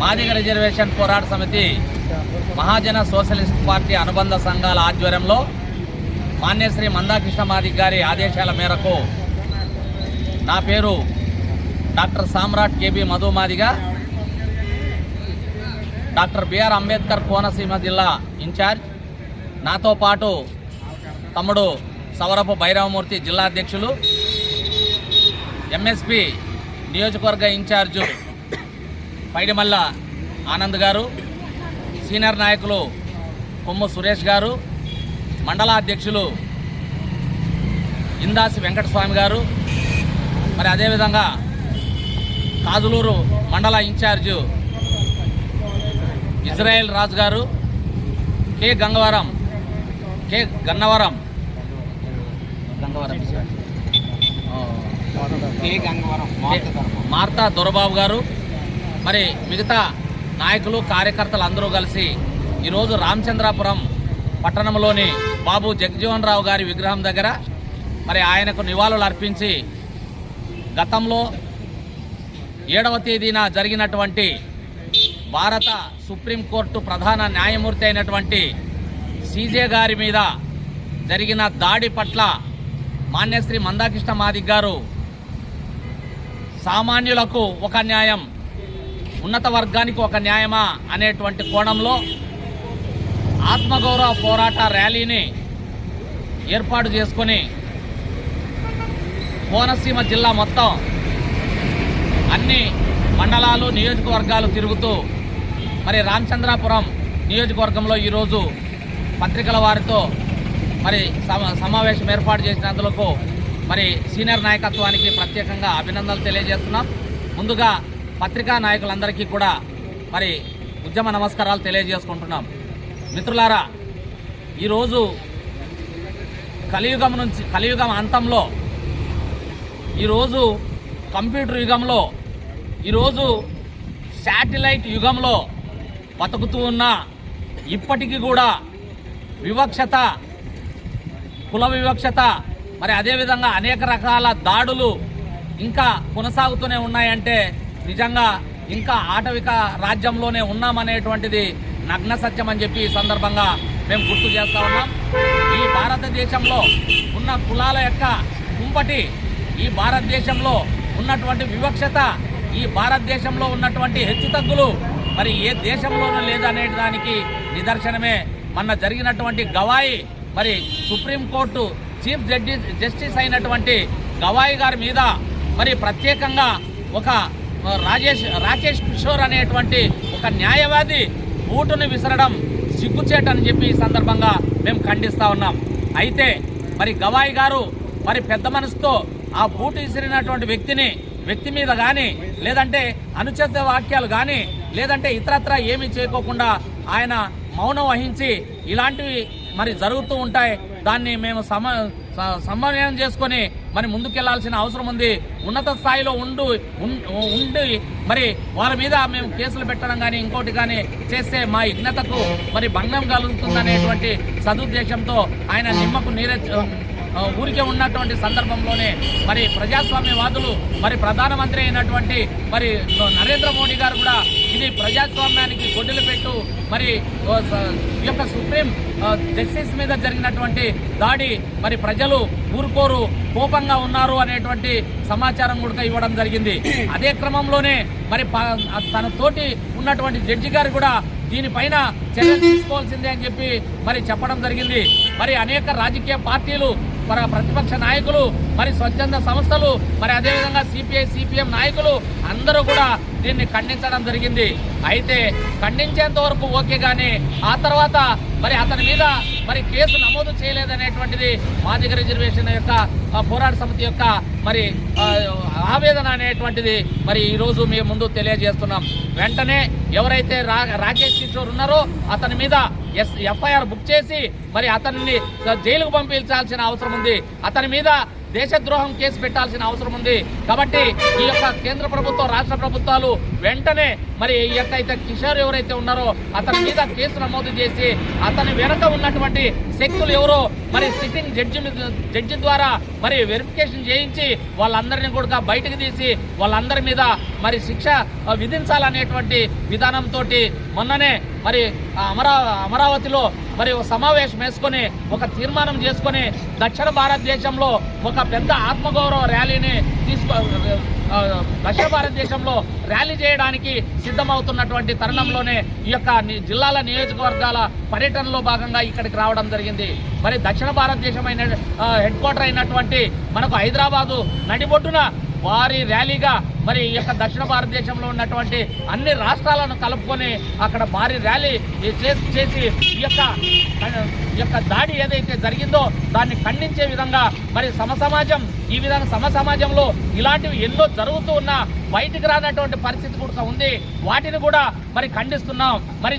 Madiga reservation పోరాట సమితి మహాజన socialist party అనుబంధ సంఘాల ఆధ్వర్యంలో మాన్యశ్రీ మందాకృష్ణ మాదిగ్ గారి ఆదేశాల మేరకు నా పేరు doctor Samrat KB Madhu Madiga doctor BR Ambedkar Konaseema జిల్లా ఇన్ఛార్జ్. నాతో పాటు తమ్ముడు సవరపు భైరవమూర్తి జిల్లా అధ్యక్షులు ఎంఎస్పి నియోజకవర్గ ఇన్ఛార్జు పైడిమల్ల ఆనంద్ గారు సీనియర్ నాయకులు కొమ్ము సురేష్ గారు మండల అధ్యక్షులు ఇందాసి వెంకటస్వామి గారు మరి అదేవిధంగా కాదులూరు మండల ఇన్ఛార్జు ఇజ్రాయెల్ రాజు గారు K Gangavaram K Gannavaram. Gangavaram Martha Dorababu గారు మరి మిగతా నాయకులు కార్యకర్తలు అందరూ కలిసి ఈరోజు రామచంద్రాపురం పట్టణంలోని బాబు జగజీవన్ రావు గారి విగ్రహం దగ్గర మరి ఆయనకు నివాళులు అర్పించి గతంలో ఏడవ తేదీన జరిగినటువంటి భారత సుప్రీంకోర్టు ప్రధాన న్యాయమూర్తి అయినటువంటి సీజే గారి మీద జరిగిన దాడి పట్ల మాన్యశ్రీ మందాకృష్ణ మాదిగ్ గారు సామాన్యులకు ఒక న్యాయం ఉన్నత వర్గానికి ఒక న్యాయమా అనేటువంటి కోణంలో ఆత్మగౌరవ పోరాట ర్యాలీని ఏర్పాటు చేసుకొని కోనసీమ జిల్లా మొత్తం అన్ని మండలాలు నియోజకవర్గాలు తిరుగుతూ మరి రామచంద్రాపురం నియోజకవర్గంలో ఈరోజు పత్రికల వారితో మరి సమావేశం ఏర్పాటు చేసినందులకు మరి సీనియర్ నాయకత్వానికి ప్రత్యేకంగా అభినందనలు తెలియజేస్తున్నాం. ముందుగా పత్రికా నాయకులందరికీ కూడా మరి ఉద్యమ నమస్కారాలు తెలియజేసుకుంటున్నాం. మిత్రులారా ఈరోజు కలియుగం నుంచి కలియుగం అంతంలో ఈరోజు కంప్యూటర్ యుగంలో ఈరోజు శాటిలైట్ యుగంలో బతుకుతూ ఉన్న ఇప్పటికీ కూడా వివక్షత కుల వివక్షత మరి అదేవిధంగా అనేక రకాల దాడులు ఇంకా కొనసాగుతూనే ఉన్నాయంటే నిజంగా ఇంకా ఆటవిక రాజ్యంలోనే ఉన్నామనేటువంటిది నగ్న సత్యం అని చెప్పి ఈ సందర్భంగా మేము గుర్తు చేస్తా ఉన్నాం. ఈ భారతదేశంలో ఉన్న కులాల యొక్క కుంపటి ఈ భారతదేశంలో ఉన్నటువంటి వివక్షత ఈ భారతదేశంలో ఉన్నటువంటి హెచ్చుతగ్గులు మరి ఏ దేశంలోనూ లేదనే దానికి నిదర్శనమే. మొన్న జరిగినటువంటి గవాయి మరి సుప్రీంకోర్టు చీఫ్ జడ్జి జస్టిస్ అయినటువంటి గవాయి గారి మీద మరి ప్రత్యేకంగా ఒక రాజేష్ రాకేష్ కిషోర్ అనేటువంటి ఒక న్యాయవాది బూటును విసరడం సిగ్గుచేటని చెప్పి ఈ సందర్భంగా మేము ఖండిస్తూ ఉన్నాం. అయితే మరి గవాయి గారు మరి పెద్ద మనసుతో ఆ బూటు విసిరినటువంటి వ్యక్తిని వ్యక్తి మీద కానీ లేదంటే అనుచిత వాక్యాలు కానీ లేదంటే ఇతరత్ర ఏమీ చేయకోకుండా ఆయన మౌనం వహించి ఇలాంటివి మరి జరుగుతూ ఉంటాయి. దాన్ని మేము సమ సమన్వయం చేసుకొని మరి ముందుకెళ్ళాల్సిన అవసరం ఉంది. ఉన్నత స్థాయిలో ఉండు ఉండి మరి వాళ్ళ మీద మేము కేసులు పెట్టడం కానీ ఇంకోటి కానీ చేస్తే మా యజ్ఞతకు మరి భంగం కలుగుతుందనేటువంటి సదుద్దేశంతో ఆయన నిమ్మకు నీరే ఊరికే ఉన్నటువంటి సందర్భంలోనే మరి ప్రజాస్వామ్యవాదులు మరి ప్రధానమంత్రి అయినటువంటి మరి నరేంద్ర మోడీ గారు కూడా ఇది ప్రజాస్వామ్యానికి గొడ్డలు పెట్టు మరి ఈ యొక్క సుప్రీం జస్టిస్ మీద జరిగినటువంటి దాడి మరి ప్రజలు ఊరుకోరు కోపంగా ఉన్నారు అనేటువంటి సమాచారం కూడా ఇవ్వడం జరిగింది. అదే క్రమంలోనే మరి ప- తన తోటి ఉన్నటువంటి జడ్జి గారు కూడా దీనిపైన చర్యలు తీసుకోవాల్సిందే అని చెప్పి మరి చెప్పడం జరిగింది. మరి అనేక రాజకీయ పార్టీలు మరి ప్రతిపక్ష నాయకులు మరి స్వచ్ఛంద సంస్థలు మరి అదేవిధంగా సిపిఐ సిపిఎం నాయకులు అందరూ కూడా దీన్ని ఖండించడం జరిగింది. అయితే ఖండించేంత వరకు ఓకే కానీ ఆ తర్వాత మరి అతని మీద మరి కేసు నమోదు చేయలేదనేటువంటిది మాదిగ రిజర్వేషన్ యొక్క పోరాట సమితి యొక్క మరి ఆవేదన అనేటువంటిది మరి ఈరోజు మీ ముందు తెలియజేస్తున్నాం. వెంటనే ఎవరైతే రా రాకేష్ కిషోర్ ఉన్నారో అతని మీద ఎస్ ఎఫ్ఐఆర్ బుక్ చేసి మరి అతన్ని జైలుకు పంపించాల్సిన అవసరం ఉంది. అతని మీద దేశద్రోహం కేసు పెట్టాల్సిన అవసరం ఉంది. కాబట్టి ఈ యొక్క కేంద్ర ప్రభుత్వం రాష్ట్ర ప్రభుత్వాలు వెంటనే మరి ఎక్కడైతే కిషోర్ ఎవరైతే ఉన్నారో అతని మీద కేసు నమోదు చేసి అతని వెనక ఉన్నటువంటి శక్తులు ఎవరో మరి సిట్టింగ్ జడ్జి జడ్జి ద్వారా మరి వెరిఫికేషన్ చేయించి వాళ్ళందరినీ కూడా బయటకు తీసి వాళ్ళందరి మీద మరి శిక్ష విధించాలనేటువంటి విధానంతో మొన్ననే మరి అమరా అమరావతిలో మరి ఒక సమావేశం వేసుకొని ఒక తీర్మానం చేసుకొని దక్షిణ భారతదేశంలో ఒక పెద్ద ఆత్మగౌరవ ర్యాలీని తీసుకో దక్షిణ భారతదేశంలో ర్యాలీ చేయడానికి సిద్ధమవుతున్నటువంటి తరుణంలోనే ఈ యొక్క జిల్లాల నియోజకవర్గాల పర్యటనలో భాగంగా ఇక్కడికి రావడం జరిగింది. మరి దక్షిణ భారతదేశమైన హెడ్ క్వార్టర్ అయినటువంటి మనకు హైదరాబాదు నడిబొడ్డున వారి ర్యాలీగా మరి ఈ యొక్క దక్షిణ భారతదేశంలో ఉన్నటువంటి అన్ని రాష్ట్రాలను కలుపుకొని అక్కడ భారీ ర్యాలీ చేసి చేసి ఈ యొక్క ఈ యొక్క దాడి ఏదైతే జరిగిందో దాన్ని ఖండించే విధంగా మరి సమసమాజం ఈ విధంగా సమ సమాజంలో ఇలాంటివి ఎన్నో జరుగుతూ ఉన్నా బయటికి రానటువంటి పరిస్థితి కూడా ఉంది. వాటిని కూడా మరి ఖండిస్తున్నాం. మరి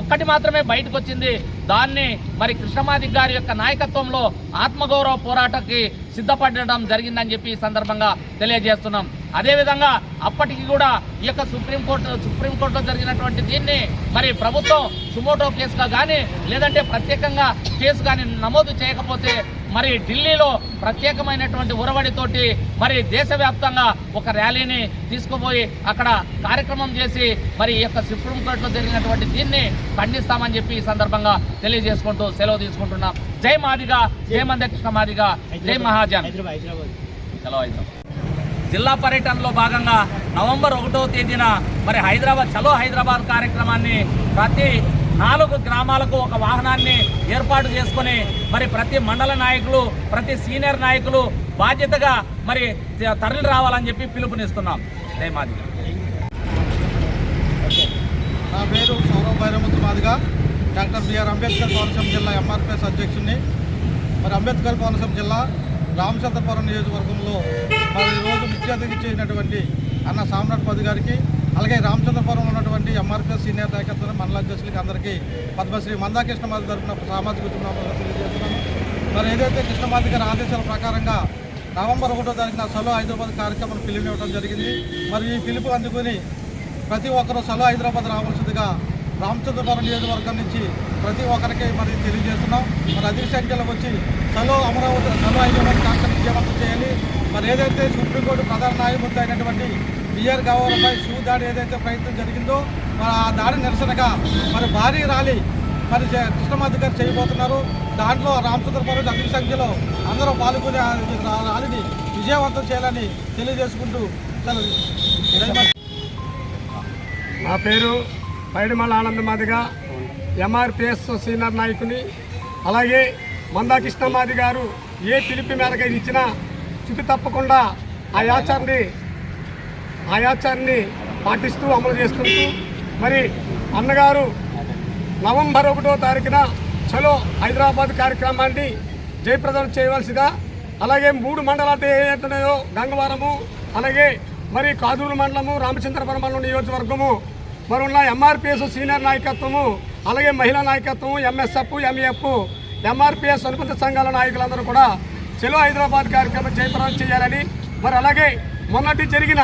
ఒక్కటి మాత్రమే బయటకు వచ్చింది. దాన్ని మరి కృష్ణమాది గారి యొక్క నాయకత్వంలో ఆత్మగౌరవ పోరాటకి సిద్ధపడడం జరిగిందని చెప్పి ఈ సందర్భంగా తెలియజేస్తున్నాం. అదేవిధంగా అప్పటికి కూడా ఈ యొక్క సుప్రీంకోర్టు సుప్రీంకోర్టులో జరిగినటువంటి దీన్ని మరి ప్రభుత్వం సుమోటో కేసుగా కానీ లేదంటే ప్రత్యేకంగా కేసు కానీ నమోదు చేయకపోతే మరి ఢిల్లీలో ప్రత్యేకమైనటువంటి ఉరవడితోటి మరి దేశవ్యాప్తంగా ఒక ర్యాలీని తీసుకుపోయి అక్కడ కార్యక్రమం చేసి మరి ఈ యొక్క సుప్రీంకోర్టులో జరిగినటువంటి దీన్ని ఖండిస్తామని చెప్పి ఈ సందర్భంగా తెలియజేసుకుంటూ సెలవు తీసుకుంటున్నాం. జై మాదిగా జై మందకృష్ణ మాదిగా జై మహాజన్. జిల్లా పర్యటనలో భాగంగా నవంబర్ ఒకటో తేదీన మరి హైదరాబాద్ చలో హైదరాబాద్ కార్యక్రమాన్ని ప్రతి నాలుగు గ్రామాలకు ఒక వాహనాన్ని ఏర్పాటు చేసుకొని మరి ప్రతి మండల నాయకులు ప్రతి సీనియర్ నాయకులు బాధ్యతగా మరి తరలి రావాలని చెప్పి పిలుపునిస్తున్నాం. జై మాదిగా. నా పేరు సౌరవ్ భైరముతు మాదిగా. డాక్టర్ బిఆర్ అంబేద్కర్ కోనసీమ జిల్లా ఎంఆర్పిఎస్ అధ్యక్షుడిని మరి అంబేద్కర్ కోనసీమ జిల్లా రామచంద్రపురం నియోజకవర్గంలో మరి ఈరోజు ముఖ్య అతిథి చేసినటువంటి అన్న సామ్రాట్ పది గారికి అలాగే రామచంద్రపురం ఉన్నటువంటి ఎంఆర్పిఎస్ సీనియర్ నాయకత్వం మండల అధ్యక్షులకి అందరికీ పద్మశ్రీ మందాకృష్ణ మాది తరఫున సామాజిక కుటుంబాలను తెలియజేస్తున్నాను. మరి ఏదైతే కృష్ణమాది గారి ఆదేశాల ప్రకారంగా నవంబర్ ఒకటో తారీఖున సలో హైదరాబాద్ కార్యక్రమం పిలుపు ఇవ్వడం జరిగింది. మరి ఈ పిలుపు అందుకుని ప్రతి ఒక్కరూ సలో హైదరాబాద్ రావాల్సిందిగా రామచంద్రపురం నియోజకవర్గం నుంచి ప్రతి ఒక్కరికి మరి తెలియజేస్తున్నాం. మరి అధిక సంఖ్యలో వచ్చి సలో అమరావతి సలో హైదరాబాద్ కార్యక్రమం విజయవంతం చేయాలి. మరి ఏదైతే సుప్రీంకోర్టు ప్రధాన న్యాయమూర్తి అయినటువంటి బిఆర్ గవర్నపై షూ దాడి ఏదైతే ప్రయత్నం జరిగిందో మరి ఆ దాడి నిరసనగా మరి భారీ ర్యాలీ మరి కృష్ణమాధి గారు చేయబోతున్నారు. దాంట్లో రామచంద్రపురం అధిక సంఖ్యలో అందరూ పాల్గొనే ర్యాలీని విజయవంతం చేయాలని తెలియజేసుకుంటూ నా పేరు పైడిమల ఆనందమాదిగా ఎంఆర్పిఎస్ సీనియర్ నాయకుని. అలాగే మందా కృష్ణమాది గారు ఏ పిలిపి మేరకు ఇచ్చినా చుట్టు తప్పకుండా ఆ ఆచారాన్ని ఆయాచారాన్ని పాటిస్తూ అమలు చేసుకుంటూ మరి అన్నగారు నవంబర్ ఒకటో తారీఖున చలో హైదరాబాద్ కార్యక్రమాన్ని జయప్రదం చేయవలసిగా అలాగే మూడు మండలాలు ఏతున్నాయో గంగవరము అలాగే మరి కాదూరు మండలము రామచంద్రపురం మండలం నియోజకవర్గము మరి ఉన్న ఎంఆర్పిఎస్ సీనియర్ నాయకత్వము అలాగే మహిళా నాయకత్వము ఎంఎస్ఎఫ్ ఎంఈఎఫ్ ఎంఆర్పిఎస్ అనుబంధ సంఘాల నాయకులందరూ కూడా చెలో హైదరాబాద్ కార్యక్రమం జయప్రదం చేయాలని మరి అలాగే మొన్నటి జరిగిన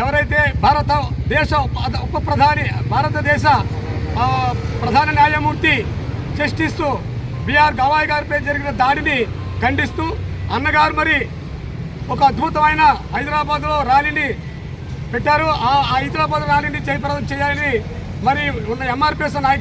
ఎవరైతే భారత దేశ ఉప ప్రధాని భారతదేశ ప్రధాన న్యాయమూర్తి జస్టిస్ బిఆర్ గవాయ్ గారిపై జరిగిన దాడిని ఖండిస్తూ అన్నగారు మరి ఒక అద్భుతమైన హైదరాబాద్లో ర్యాలీని పెట్టారు. ఆ హైదరాబాద్ ర్యాలీని జయప్రదం చేయాలని మరి ఉన్న ఎంఆర్పిఎస్ నాయక